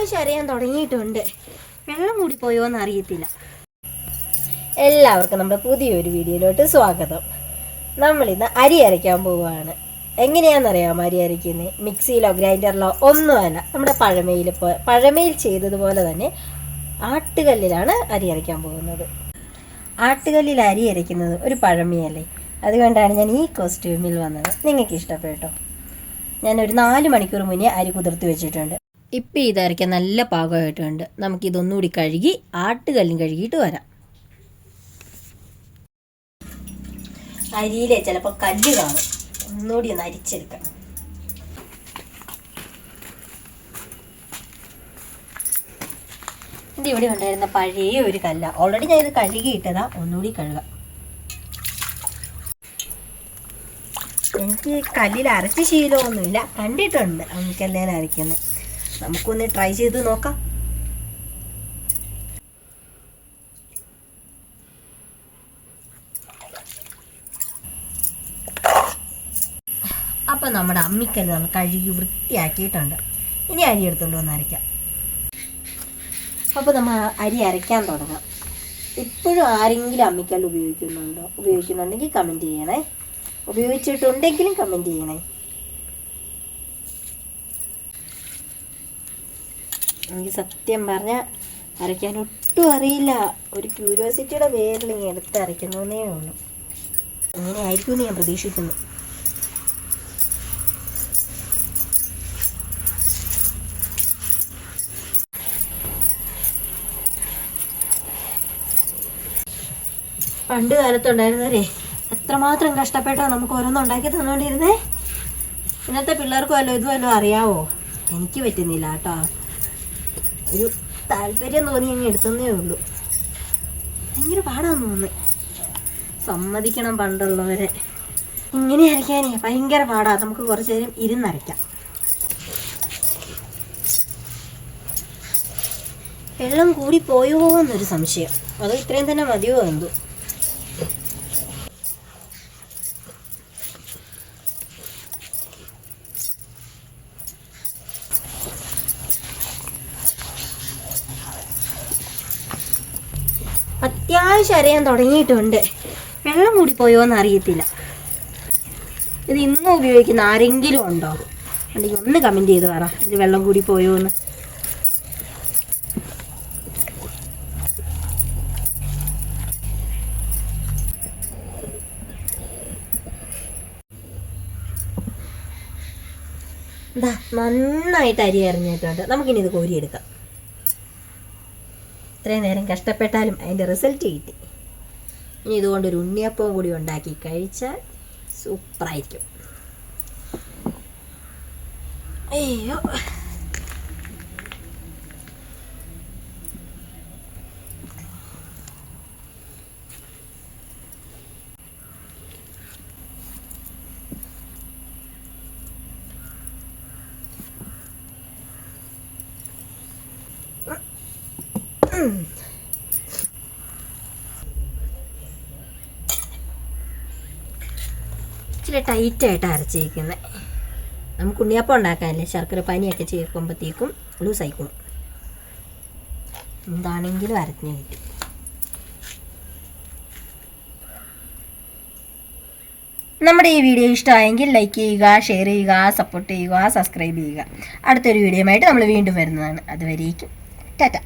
അത്യാവശ്യം അറിയാൻ തുടങ്ങിയിട്ടുണ്ട്. വെള്ളം പോയോ എന്ന് അറിയത്തില്ല എല്ലാവർക്കും നമ്മുടെ പുതിയൊരു വീഡിയോയിലോട്ട് സ്വാഗതം. നമ്മളിന്ന് അരി അരയ്ക്കാൻ പോവുകയാണ്. എങ്ങനെയാണെന്നറിയാമോ അരി അരയ്ക്കുന്നത് മിക്സിയിലോ ഗ്രൈൻഡറിലോ ഒന്നുമല്ല. നമ്മുടെ പഴമയിൽ പഴമയിൽ ചെയ്തതുപോലെ തന്നെ ആട്ടുകല്ലിലാണ് അരി അരയ്ക്കാൻ പോകുന്നത്. ആട്ടുകല്ലിൽ അരി അരയ്ക്കുന്നത് ഒരു പഴമയല്ലേ? അതുകൊണ്ടാണ് ഞാൻ ഈ കോസ്റ്റ്യൂമിൽ വന്നത്. നിങ്ങൾക്ക് ഇഷ്ടപ്പെട്ടോ ഞാൻ ഒരു നാല് മണിക്കൂർ മുന്നേ അരി കുതിർത്ത് വെച്ചിട്ടുണ്ട്. ഇപ്പം ഇത് അരയ്ക്കാൻ നല്ല പാകമായിട്ടുണ്ട്. നമുക്കിതൊന്നുകൂടി കഴുകി ആട്ടുകല്ലും കഴുകിയിട്ട് വരാം. അരിയിലെ ചിലപ്പോൾ കല്ല് കാണും. ഒന്നുകൂടി ഒന്ന് അരിച്ചെടുക്കാം ഇത് ഇവിടെ ഉണ്ടായിരുന്ന പഴയ ഒരു കല്ല. ഓൾറെഡി ഞാൻ ഇത് കഴുകിയിട്ടതാ. ഒന്നുകൂടി കഴുകാം. എനിക്ക് കല്ലിൽ അരച്ച ശീലമൊന്നുമില്ല. കണ്ടിട്ടുണ്ട്. അമ്മിക്കല്ലേൽ അരയ്ക്കുന്നത് നമുക്കൊന്ന് ട്രൈ ചെയ്ത് നോക്കാം. അപ്പം നമ്മുടെ അമ്മിക്കല്ല് നമ്മൾ കഴുകി വൃത്തിയാക്കിയിട്ടുണ്ട്. ഇനി അരി എടുത്തുകൊണ്ട് വന്ന് അരയ്ക്കാം. അപ്പോൾ നമ്മൾ അരി അരയ്ക്കാൻ തുടങ്ങാം. ഇപ്പോഴും ആരെങ്കിലും അമ്മിക്കല്ല് ഉപയോഗിക്കുന്നുണ്ടോ? ഉപയോഗിക്കുന്നുണ്ടെങ്കിൽ കമന്റ് ചെയ്യണേ. ഉപയോഗിച്ചിട്ടുണ്ടെങ്കിലും കമന്റ് ചെയ്യണേ. എനിക്ക് സത്യം പറഞ്ഞാൽ അരയ്ക്കാൻ ഒട്ടും അറിയില്ല. ഒരു ക്യൂരിയോസിറ്റിയുടെ പേരിൽ ഇങ്ങനെ എടുത്ത് അരയ്ക്കുന്നേ ഉള്ളൂ. ഇങ്ങനെ ആയിരിക്കുമെന്ന് ഞാൻ പ്രതീക്ഷിക്കുന്നു. പണ്ട് കാലത്തുണ്ടായിരുന്നവരെ എത്രമാത്രം കഷ്ടപ്പെട്ടോ നമുക്ക് ഓരോന്നും ഉണ്ടാക്കി തന്നുകൊണ്ടിരുന്നേ? ഇന്നത്തെ പിള്ളേർക്കും അല്ലോ ഇതുമല്ലോ അറിയാവോ? എനിക്ക് പറ്റുന്നില്ല കേട്ടോ. ഒരു താല്പര്യം തോന്നി അങ്ങ് എടുത്തതേ ഉള്ളൂ. ഭയങ്കര പാടാന്ന് തോന്നുന്നു. സമ്മതിക്കണം പണ്ടുള്ളവരെ. ഇങ്ങനെ അരയ്ക്കാനേ ഭയങ്കര പാടാ. നമുക്ക് കുറച്ച് നേരം ഇരുന്നരയ്ക്കാം വെള്ളം കൂടി പോയോ എന്നൊരു സംശയം. അതോ ഇത്രയും തന്നെ മതിയോ എന്തോ? അത്യാവശ്യം അറിയാൻ തുടങ്ങിയിട്ടുണ്ട്. വെള്ളം കൂടി പോയോ എന്ന് അറിയത്തില്ല ഇത് ഇന്നും ഉപയോഗിക്കുന്ന ആരെങ്കിലും ഉണ്ടോ? അല്ലെങ്കിൽ ഒന്ന് കമന്റ് ചെയ്ത് പറ. ഇതിൽ വെള്ളം കൂടി പോയോ എന്ന് നന്നായിട്ട് അരി അറിഞ്ഞിട്ടുണ്ട് നമുക്കിനി ഇത് കോരിയെടുക്കാം. ഇത്രയും നേരം കഷ്ടപ്പെട്ടാലും അതിന്റെ റിസൾട്ട് കിട്ടി. ഇനി ഇതുകൊണ്ടൊരു ഉണ്ണിയപ്പവും കൂടി ഉണ്ടാക്കി കഴിച്ചാൽ സൂപ്പറായിരിക്കും. അയ്യോ. ഇച്ചിരി ടൈറ്റായിട്ട് അരച്ചിരിക്കുന്നത് നമുക്ക് ഉണ്ണിയപ്പം ഉണ്ടാക്കാനല്ലേ? ശർക്കര പനിയൊക്കെ ചേർക്കുമ്പോഴത്തേക്കും ലൂസ് ആയിക്കോളും എന്താണെങ്കിലും അരഞ്ഞു കിട്ടും. നമ്മുടെ ഈ വീഡിയോ ഇഷ്ടമായെങ്കിൽ ലൈക്ക് ചെയ്യുക ഷെയർ ചെയ്യുക സപ്പോർട്ട് ചെയ്യുക സബ്സ്ക്രൈബ് ചെയ്യുക. അടുത്തൊരു ആയിട്ട് നമ്മൾ വീണ്ടും വരുന്നതാണ്. അതുവരേക്കും ടാറ്റ.